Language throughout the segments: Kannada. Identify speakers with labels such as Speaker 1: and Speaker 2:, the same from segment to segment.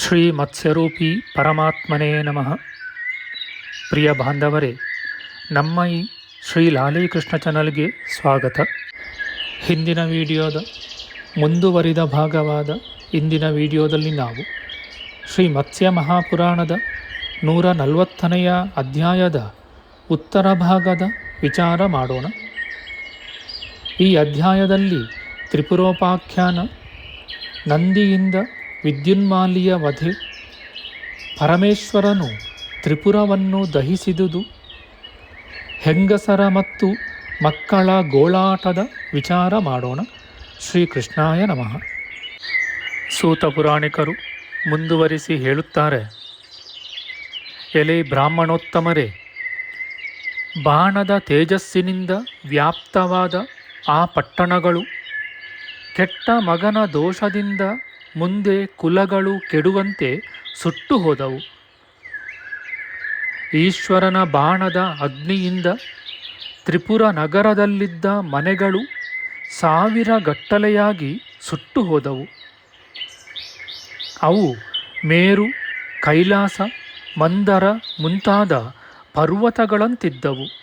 Speaker 1: ಶ್ರೀ ಮತ್ಸ್ಯರೂಪಿ ಪರಮಾತ್ಮನೇ ನಮಃ. ಪ್ರಿಯ ಬಾಂಧವರೇ, ನಮ್ಮ ಈ ಶ್ರೀ ಲಾಲೀಕೃಷ್ಣ ಚಾನಲ್ಗೆ ಸ್ವಾಗತ. ಹಿಂದಿನ ವಿಡಿಯೋದ ಮುಂದುವರಿದ ಭಾಗವಾದ ಇಂದಿನ ವಿಡಿಯೋದಲ್ಲಿ ನಾವು ಶ್ರೀ ಮತ್ಸ್ಯ ಮಹಾಪುರಾಣದ ನೂರ ನಲವತ್ತನೆಯ ಅಧ್ಯಾಯದ ಉತ್ತರ ಭಾಗದ ವಿಚಾರ ಮಾಡೋಣ. ಈ ಅಧ್ಯಾಯದಲ್ಲಿ ತ್ರಿಪುರೋಪಾಖ್ಯಾನ ನಂದಿಯಿಂದ ವಿದ್ಯುನ್ಮಾಲಿಯ ವಧೆ ಪರಮೇಶ್ವರನು ತ್ರಿಪುರವನ್ನು ದಹಿಸಿದುದು. ಹೆಂಗಸರ ಮತ್ತು ಮಕ್ಕಳ ಗೋಳಾಟದ ವಿಚಾರ ಮಾಡೋಣ. ಶ್ರೀಕೃಷ್ಣಾಯ ನಮಃ. ಸೂತ ಪುರಾಣಿಕರು ಮುಂದುವರಿಸಿ ಹೇಳುತ್ತಾರೆ. ಎಲೆ ಬ್ರಾಹ್ಮಣೋತ್ತಮರೇ, ಬಾಣದ ತೇಜಸ್ಸಿನಿಂದ ವ್ಯಾಪ್ತವಾದ ಆ ಪಟ್ಟಣಗಳು ಕೆಟ್ಟ ಮಗನ ದೋಷದಿಂದ ಮುಂದೆ ಕುಲಗಳು ಕೆಡುವಂತೆ ಸುಟ್ಟು ಹೋದವು. ಈಶ್ವರನ ಬಾಣದ ಅಗ್ನಿಯಿಂದ ತ್ರಿಪುರ ನಗರದಲ್ಲಿದ್ದ ಮನೆಗಳು ಸಾವಿರ ಗಟ್ಟಲೆಯಾಗಿ ಸುಟ್ಟು ಹೋದವು. ಅವು ಮೇರು, ಕೈಲಾಸ, ಮಂದರ ಮುಂತಾದ ಪರ್ವತಗಳಂತಿದ್ದವು.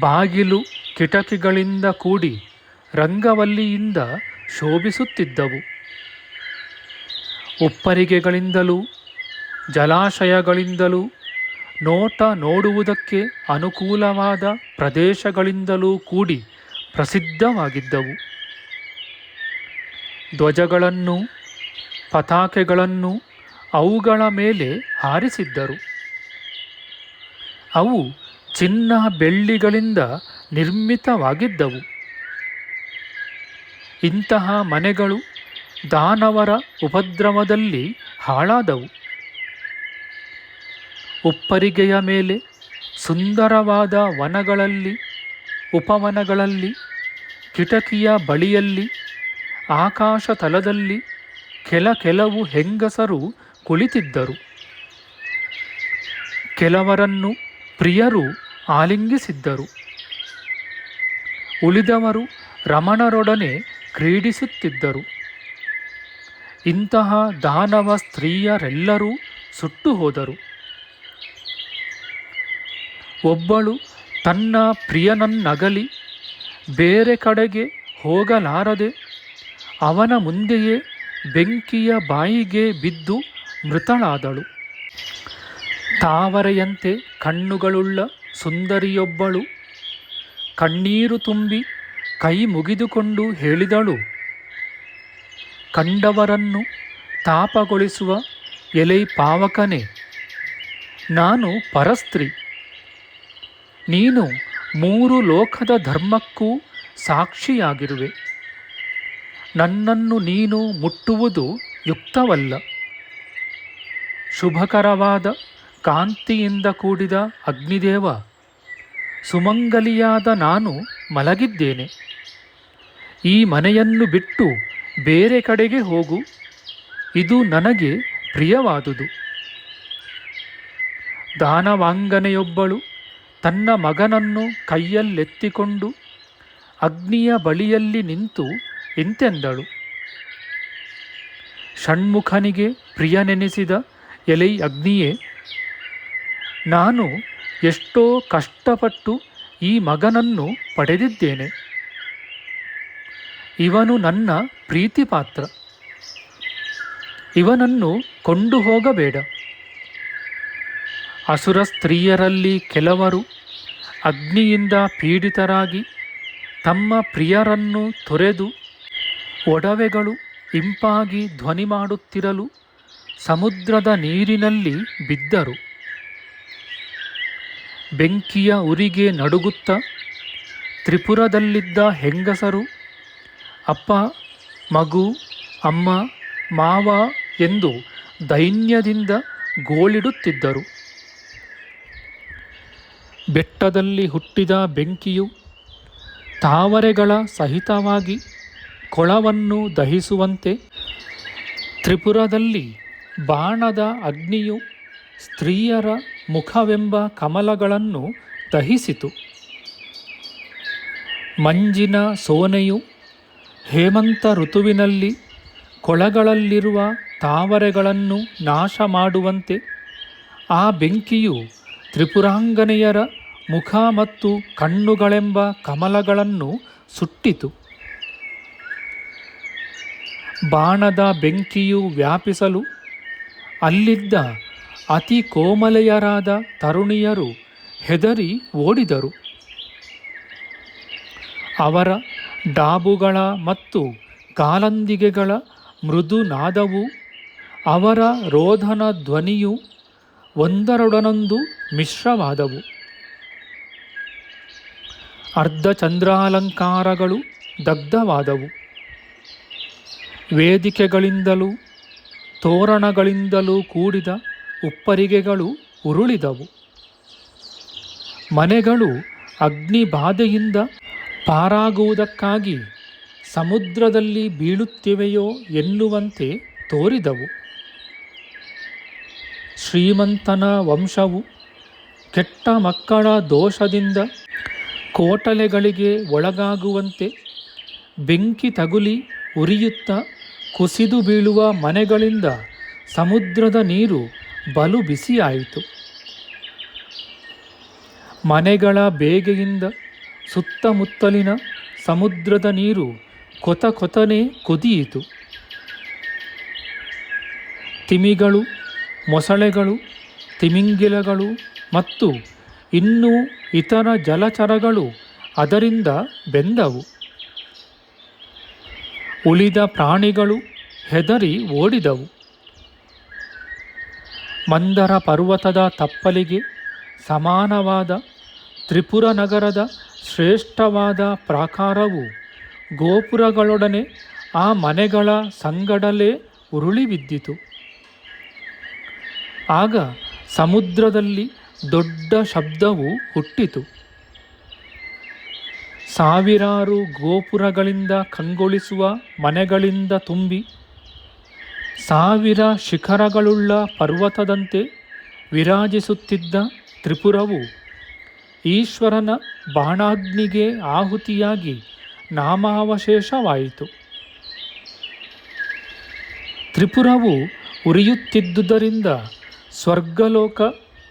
Speaker 1: ಬಾಗಿಲು ಕಿಟಕಿಗಳಿಂದ ಕೂಡಿ ರಂಗವಲ್ಲಿಯಿಂದ ಶೋಭಿಸುತ್ತಿದ್ದವು. ಉಪ್ಪರಿಗೆಗಳಿಂದಲೂ, ಜಲಾಶಯಗಳಿಂದಲೂ, ನೋಟ ನೋಡುವುದಕ್ಕೆ ಅನುಕೂಲವಾದ ಪ್ರದೇಶಗಳಿಂದಲೂ ಕೂಡಿ ಪ್ರಸಿದ್ಧವಾಗಿದ್ದವು. ಧ್ವಜಗಳನ್ನು, ಪತಾಕೆಗಳನ್ನು ಅವುಗಳ ಮೇಲೆ ಹಾರಿಸಿದ್ದರು. ಅವು ಚಿನ್ನ ಬೆಳ್ಳಿಗಳಿಂದ ನಿರ್ಮಿತವಾಗಿದ್ದವು. ಇಂತಹ ಮನೆಗಳು ದಾನವರ ಉಪದ್ರವದಲ್ಲಿ ಹಾಳಾದವು. ಉಪ್ಪರಿಗೆಯ ಮೇಲೆ ಸುಂದರವಾದ ವನಗಳಲ್ಲಿ, ಉಪವನಗಳಲ್ಲಿ, ಕಿಟಕಿಯ ಬಳಿಯಲ್ಲಿ, ಆಕಾಶ ತಲದಲ್ಲಿ ಕೆಲ ಕೆಲವು ಹೆಂಗಸರು ಕುಳಿತಿದ್ದರು. ಕೆಲವರನ್ನು ಪ್ರಿಯರು ಆಲಿಂಗಿಸಿದ್ದರು. ಉಳಿದವರು ರಮಣರೊಡನೆ ಕ್ರೀಡಿಸುತ್ತಿದ್ದರು. ಇಂತಹ ದಾನವ ಸ್ತ್ರೀಯರೆಲ್ಲರೂ ಸುಟ್ಟು ಹೋದರು. ಒಬ್ಬಳು ತನ್ನ ಪ್ರಿಯನನ್ನಗಲಿ ಬೇರೆ ಕಡೆಗೆ ಹೋಗಲಾರದೆ ಅವನ ಮುಂದೆಯೇ ಬೆಂಕಿಯ ಬಾಯಿಗೆ ಬಿದ್ದು ಮೃತಳಾದಳು. ತಾವರೆಯಂತೆ ಕಣ್ಣುಗಳುಳ್ಳ ಸುಂದರಿಯೊಬ್ಬಳು ಕಣ್ಣೀರು ತುಂಬಿ ಕೈ ಮುಗಿದುಕೊಂಡು ಹೇಳಿದಳು. ಕಂಡವರನ್ನು ತಾಪಗೊಳಿಸುವ ಎಲೆ ಪಾವಕನೇ, ನಾನು ಪರಸ್ತ್ರೀ. ನೀನು ಮೂರು ಲೋಕದ ಧರ್ಮಕ್ಕೂ ಸಾಕ್ಷಿಯಾಗಿರುವೆ. ನನ್ನನ್ನು ನೀನು ಮುಟ್ಟುವುದು ಯುಕ್ತವಲ್ಲ. ಶುಭಕರವಾದ ಕಾಂತಿಯಿಂದ ಕೂಡಿದ ಅಗ್ನಿದೇವ, ಸುಮಂಗಲಿಯಾದ ನಾನು ಮಲಗಿದ್ದೇನೆ. ಈ ಮನೆಯನ್ನು ಬಿಟ್ಟು ಬೇರೆ ಕಡೆಗೆ ಹೋಗು. ಇದು ನನಗೆ ಪ್ರಿಯವಾದುದು. ದಾನವಾಂಗನೆಯೊಬ್ಬಳು ತನ್ನ ಮಗನನ್ನು ಕೈಯಲ್ಲೆತ್ತಿಕೊಂಡು ಅಗ್ನಿಯ ಬಳಿಯಲ್ಲಿ ನಿಂತು ಇಂತೆಂದಳು. ಷಣ್ಮುಖನಿಗೆ ಪ್ರಿಯನೆನಿಸಿದ ಎಲೈ ಅಗ್ನಿಯೇ, ನಾನು ಎಷ್ಟೋ ಕಷ್ಟಪಟ್ಟು ಈ ಮಗನನ್ನು ಪಡೆದಿದ್ದೇನೆ. ಇವನು ನನ್ನ ಪ್ರೀತಿಪಾತ್ರ. ಇವನನ್ನು ಕೊಂಡು ಹೋಗಬೇಡ. ಅಸುರ ಸ್ತ್ರೀಯರಲ್ಲಿ ಕೆಲವರು ಅಗ್ನಿಯಿಂದ ಪೀಡಿತರಾಗಿ ತಮ್ಮ ಪ್ರಿಯರನ್ನು ತೊರೆದು ಒಡವೆಗಳು ಇಂಪಾಗಿ ಧ್ವನಿ ಮಾಡುತ್ತಿರಲು ಸಮುದ್ರದ ನೀರಿನಲ್ಲಿ ಬಿದ್ದರು. ಬೆಂಕಿಯ ಉರಿಗೆ ನಡುಗುತ್ತ ತ್ರಿಪುರದಲ್ಲಿದ್ದ ಹೆಂಗಸರು ಅಪ್ಪ, ಮಗು, ಅಮ್ಮ, ಮಾವ ಎಂದು ದೈನ್ಯದಿಂದ ಗೋಳಿಡುತ್ತಿದ್ದರು. ಬೆಟ್ಟದಲ್ಲಿ ಹುಟ್ಟಿದ ಬೆಂಕಿಯು ತಾವರೆಗಳ ಸಹಿತವಾಗಿ ಕೊಳವನ್ನು ದಹಿಸುವಂತೆ ತ್ರಿಪುರದಲ್ಲಿ ಬಾಣದ ಅಗ್ನಿಯು ಸ್ತ್ರೀಯರ ಮುಖವೆಂಬ ಕಮಲಗಳನ್ನು ದಹಿಸಿತು. ಮಂಜಿನ ಸೋನೆಯು ಹೇಮಂತ ಋತುವಿನಲ್ಲಿ ಕೊಳಗಳಲ್ಲಿರುವ ತಾವರೆಗಳನ್ನು ನಾಶ ಮಾಡುವಂತೆ ಆ ಬೆಂಕಿಯು ತ್ರಿಪುರಾಂಗನೆಯರ ಮುಖ ಮತ್ತು ಕಣ್ಣುಗಳೆಂಬ ಕಮಲಗಳನ್ನು ಸುಟ್ಟಿತು. ಬಾಣದ ಬೆಂಕಿಯು ವ್ಯಾಪಿಸಲು ಅಲ್ಲಿದ್ದ ಅತಿ ಕೋಮಲೆಯರಾದ ತರುಣಿಯರು ಹೆದರಿ ಓಡಿದರು. ಅವರ ಡಾಬುಗಳ ಮತ್ತು ಕಾಲಂದಿಗೆಗಳ ಮೃದು ನಾದವು ಅವರ ರೋಧನ ಧ್ವನಿಯು ಒಂದರೊಡನೊಂದು ಮಿಶ್ರವಾದವು. ಅರ್ಧಚಂದ್ರಾಲಂಕಾರಗಳು ದಗ್ಧವಾದವು. ವೇದಿಕೆಗಳಿಂದಲೂ, ತೋರಣಗಳಿಂದಲೂ ಕೂಡಿದ ಉಪ್ಪರಿಗೆಗಳು ಉರುಳಿದವು. ಮನೆಗಳು ಅಗ್ನಿ ಬಾಧೆಯಿಂದ ಪಾರಾಗುವುದಕ್ಕಾಗಿ ಸಮುದ್ರದಲ್ಲಿ ಬೀಳುತ್ತಿವೆಯೋ ಎನ್ನುವಂತೆ ತೋರಿದವು. ಶ್ರೀಮಂತನ ವಂಶವು ಕೆಟ್ಟ ಮಕ್ಕಳ ದೋಷದಿಂದ ಕೋಟಲೆಗಳಿಗೆ ಒಳಗಾಗುವಂತೆ ಬೆಂಕಿ ತಗುಲಿ ಉರಿಯುತ್ತಾ ಕುಸಿದು ಬೀಳುವ ಮನೆಗಳಿಂದ ಸಮುದ್ರದ ನೀರು ಬಲು ಬಿಸಿಯಾಯಿತು. ಮನೆಗಳ ಬೇಗೆಯಿಂದ ಸುತ್ತಮುತ್ತಲಿನ ಸಮುದ್ರದ ನೀರು ಕೊತ ಕೊತನೆ ಕುದಿಯಿತು. ತಿಮಿಗಳು, ಮೊಸಳೆಗಳು, ತಿಮಿಂಗಿಲಗಳು ಮತ್ತು ಇನ್ನೂ ಇತರ ಜಲಚರಗಳು ಅದರಿಂದ ಬೆಂದವು. ಉಳಿದ ಪ್ರಾಣಿಗಳು ಹೆದರಿ ಓಡಿದವು. ಮಂದರ ಪರ್ವತದ ತಪ್ಪಲಿಗೆ ಸಮಾನವಾದ ತ್ರಿಪುರ ನಗರದ ಶ್ರೇಷ್ಠವಾದ ಪ್ರಾಕಾರವು ಗೋಪುರಗಳೊಡನೆ ಆ ಮನೆಗಳ ಸಂಗಡಲೇ ಉರುಳಿ ಬಿದ್ದಿತು ಆಗ ಸಮುದ್ರದಲ್ಲಿ ದೊಡ್ಡ ಶಬ್ದವು ಹುಟ್ಟಿತು. ಸಾವಿರಾರು ಗೋಪುರಗಳಿಂದ ಕಂಗೊಳಿಸುವ ಮನೆಗಳಿಂದ ತುಂಬಿ, ಸಾವಿರ ಶಿಖರಗಳುಳ್ಳ ಪರ್ವತದಂತೆ ವಿರಾಜಿಸುತ್ತಿದ್ದ ತ್ರಿಪುರವು ಈಶ್ವರನ ಬಾಣಾಗ್ನಿಗೆ ಆಹುತಿಯಾಗಿ ನಾಮಾವಶೇಷವಾಯಿತು. ತ್ರಿಪುರವು ಉರಿಯುತ್ತಿದ್ದುದರಿಂದ ಸ್ವರ್ಗಲೋಕ,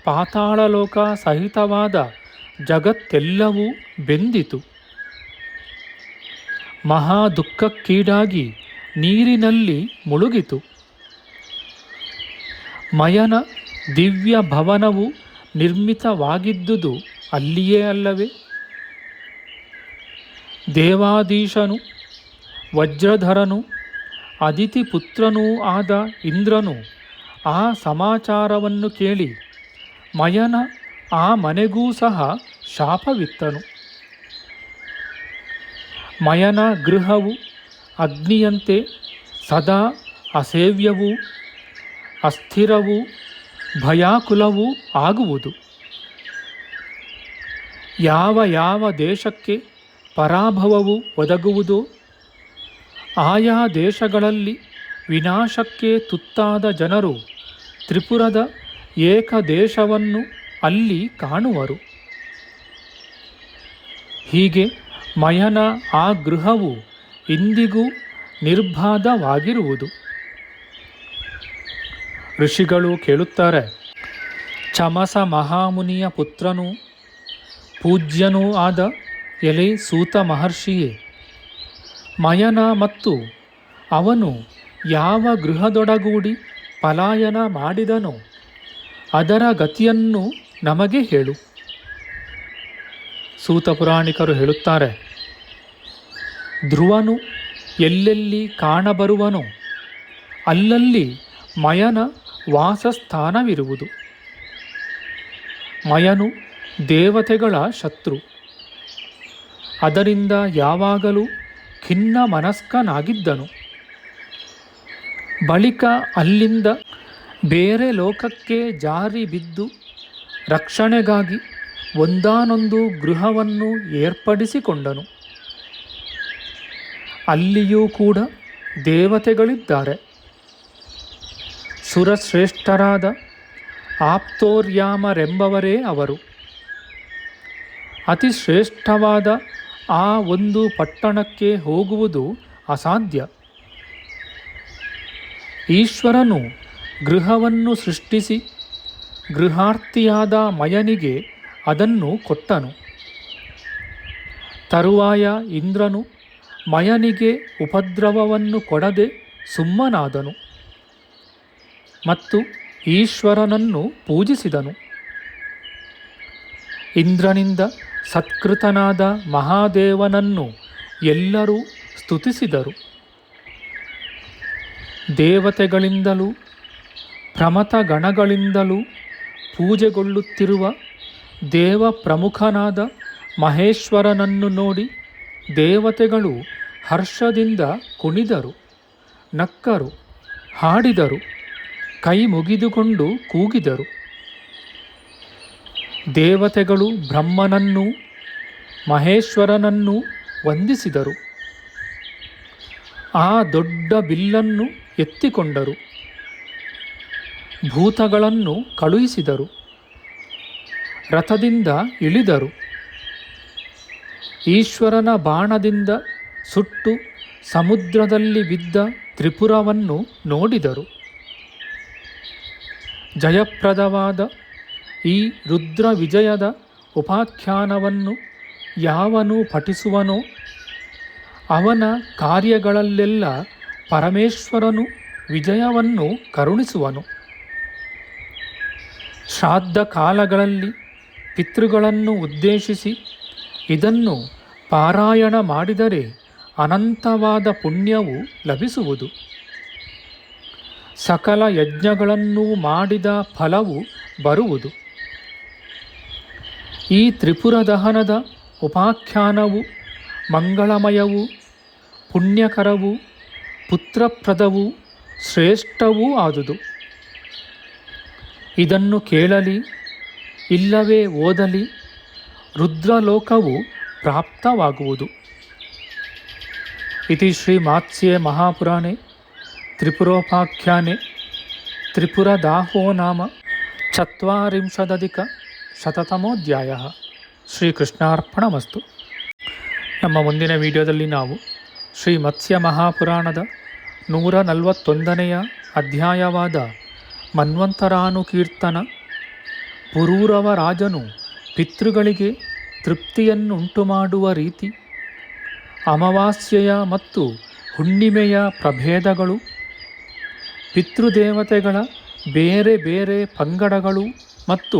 Speaker 1: ಪಾತಾಳಲೋಕ ಸಹಿತವಾದ ಜಗತ್ತೆಲ್ಲವೂ ಬೆಂದಿತು. ಮಹಾ ದುಃಖಕ್ಕೀಡಾಗಿ ನೀರಿನಲ್ಲಿ ಮುಳುಗಿತು. ಮಯನ ದಿವ್ಯ ಭವನವು ನಿರ್ಮಿತವಾಗಿದ್ದುದು ಅಲ್ಲಿಯೇ ಅಲ್ಲವೇ? ದೇವಾಧೀಶನು, ವಜ್ರಧರನು ಅದಿತಿ ಪುತ್ರನೂ ಆದ ಇಂದ್ರನು ಆ ಸಮಾಚಾರವನ್ನು ಕೇಳಿ ಮಯನ ಆ ಮನೆಗೂ ಸಹ ಶಾಪವಿತ್ತನು. ಮಯನ ಗೃಹವು ಅಗ್ನಿಯಂತೆ ಸದಾ ಅಸೇವ್ಯವೂ, ಅಸ್ಥಿರವೂ, ಭಯಾಕುಲವೂ ಆಗುವುದು. ಯಾವ ಯಾವ ದೇಶಕ್ಕೆ ಪರಾಭವವು ಒದಗುವುದೋ, ಆಯಾ ದೇಶಗಳಲ್ಲಿ ವಿನಾಶಕ್ಕೆ ತುತ್ತಾದ ಜನರು ತ್ರಿಪುರದ ಏಕದೇಶವನ್ನು ಅಲ್ಲಿ ಕಾಣುವರು. ಹೀಗೆ ಮಯನ ಆ ಗೃಹವು ಇಂದಿಗೂ ನಿರ್ಬಾಧವಾಗಿರುವುದು. ಋಷಿಗಳು ಕೇಳುತ್ತಾರೆ, ಚಮಸ ಮಹಾಮುನಿಯ ಪುತ್ರನೂ ಪೂಜ್ಯನೂ ಆದ ಎಲೆ ಸೂತ ಮಹರ್ಷಿಯೇ, ಮಯನ ಮತ್ತು ಅವನು ಯಾವ ಗೃಹದೊಡಗೂಡಿ ಪಲಾಯನ ಮಾಡಿದನೋ ಅದರ ಗತಿಯನ್ನು ನಮಗೆ ಹೇಳು. ಸೂತ ಪುರಾಣಿಕರು ಹೇಳುತ್ತಾರೆ, ಧ್ರುವನು ಎಲ್ಲೆಲ್ಲಿ ಕಾಣಬರುವನೋ ಅಲ್ಲಲ್ಲಿ ಮಯನ ವಾಸಸ್ಥಾನವಿರುವುದು. ಮಯನು ದೇವತೆಗಳ ಶತ್ರು. ಅದರಿಂದ ಯಾವಾಗಲೂ ಖಿನ್ನ ಮನಸ್ಕನಾಗಿದ್ದನು. ಬಳಿಕ ಅಲ್ಲಿಂದ ಬೇರೆ ಲೋಕಕ್ಕೆ ಜಾರಿ ಬಿದ್ದು ರಕ್ಷಣೆಗಾಗಿ ಒಂದಾನೊಂದು ಗೃಹವನ್ನು ಏರ್ಪಡಿಸಿಕೊಂಡನು. ಅಲ್ಲಿಯೂ ಕೂಡ ದೇವತೆಗಳಿದ್ದಾರೆ. ಸುರಶ್ರೇಷ್ಠರಾದ ಆಪ್ತೋರ್ಯಾಮರೆಂಬವರೇ ಅವರು. ಅತಿ ಶ್ರೇಷ್ಠವಾದ ಆ ಒಂದು ಪಟ್ಟಣಕ್ಕೆ ಹೋಗುವುದು ಅಸಾಧ್ಯ. ಈಶ್ವರನು ಗೃಹವನ್ನು ಸೃಷ್ಟಿಸಿ ಗೃಹಾರ್ಥಿಯಾದ ಮಯನಿಗೆ ಅದನ್ನು ಕೊಟ್ಟನು. ತರುವಾಯ ಇಂದ್ರನು ಮಯನಿಗೆ ಉಪದ್ರವವನ್ನು ಕೊಡದೆ ಸುಮ್ಮನಾದನು ಮತ್ತು ಈಶ್ವರನನ್ನು ಪೂಜಿಸಿದನು. ಇಂದ್ರನಿಂದ ಸತ್ಕೃತನಾದ ಮಹಾದೇವನನ್ನು ಎಲ್ಲರೂ ಸ್ತುತಿಸಿದರು. ದೇವತೆಗಳಿಂದಲೂ ಪ್ರಮತಗಣಗಳಿಂದಲೂ ಪೂಜೆಗೊಳ್ಳುತ್ತಿರುವ ದೇವ ಪ್ರಮುಖನಾದ ಮಹೇಶ್ವರನನ್ನು ನೋಡಿ ದೇವತೆಗಳು ಹರ್ಷದಿಂದ ಕುಣಿದರು, ನಕ್ಕರು, ಹಾಡಿದರು, ಕೈ ಮುಗಿದುಕೊಂಡು ಕೂಗಿದರು. ದೇವತೆಗಳು ಬ್ರಹ್ಮನನ್ನು, ಮಹೇಶ್ವರನನ್ನು ವಂದಿಸಿದರು. ಆ ದೊಡ್ಡ ಬಿಲ್ಲನ್ನು ಎತ್ತಿಕೊಂಡರು. ಭೂತಗಳನ್ನು ಕಳುಹಿಸಿದರು. ರಥದಿಂದ ಇಳಿದರು. ಈಶ್ವರನ ಬಾಣದಿಂದ ಸುಟ್ಟು ಸಮುದ್ರದಲ್ಲಿ ಬಿದ್ದ ತ್ರಿಪುರವನ್ನು ನೋಡಿದರು. ಜಯಪ್ರದವಾದ ಈ ರುದ್ರ ವಿಜಯದ ಉಪಾಖ್ಯಾನವನ್ನು ಯಾವನು ಪಠಿಸುವನೋ ಅವನ ಕಾರ್ಯಗಳಲ್ಲೆಲ್ಲ ಪರಮೇಶ್ವರನು ವಿಜಯವನ್ನು ಕರುಣಿಸುವನು. ಶ್ರಾದ್ದ ಕಾಲಗಳಲ್ಲಿ ಪಿತೃಗಳನ್ನು ಉದ್ದೇಶಿಸಿ ಇದನ್ನು ಪಾರಾಯಣ ಮಾಡಿದರೆ ಅನಂತವಾದ ಪುಣ್ಯವು ಲಭಿಸುವುದು. ಸಕಲ ಯಜ್ಞಗಳನ್ನು ಮಾಡಿದ ಫಲವು ಬರುವುದು. ಈ ತ್ರಿಪುರ ದಹನದ ಉಪಾಖ್ಯಾನವು ಮಂಗಳಮಯವು, ಪುಣ್ಯಕರವು, ಪುತ್ರಪ್ರದವು, ಶ್ರೇಷ್ಠವೂ ಆದುದು. ಇದನ್ನು ಕೇಳಲಿ, ಇಲ್ಲವೇ ಓದಲಿ, ರುದ್ರಲೋಕವು ಪ್ರಾಪ್ತವಾಗುವುದು. ಇತಿ ಶ್ರೀ ಮಾತ್ಸ್ಯೆ ಮಹಾಪುರಾಣೆ, ತ್ರಿಪುರೋಪಾಖ್ಯಾನೆ, ತ್ರಿಪುರದಾಹೋ ನಾಮ, ಚತ್ವರಿಂಶದಧಿಕ ಶತತಮೋಧ್ಯಾಯ ಶ್ರೀಕೃಷ್ಣಾರ್ಪಣಮಸ್ತು. ನಮ್ಮ ಮುಂದಿನ ವಿಡಿಯೋದಲ್ಲಿ ನಾವು ಶ್ರೀ ಮತ್ಸ್ಯ ಮಹಾಪುರಾಣದ ನೂರ ನಲವತ್ತೊಂದನೆಯ ಅಧ್ಯಾಯವಾದ ಮನ್ವಂತರಾನುಕೀರ್ತನ ಪುರೂರವ ರಾಜನು ಪಿತೃಗಳಿಗೆ ತೃಪ್ತಿಯನ್ನುಂಟು ಮಾಡುವ ರೀತಿ, ಅಮಾವಾಸ್ಯೆಯ ಮತ್ತು ಹುಣ್ಣಿಮೆಯ ಪ್ರಭೇದಗಳು, ಪಿತೃದೇವತೆಗಳ ಬೇರೆ ಬೇರೆ ಪಂಗಡಗಳು ಮತ್ತು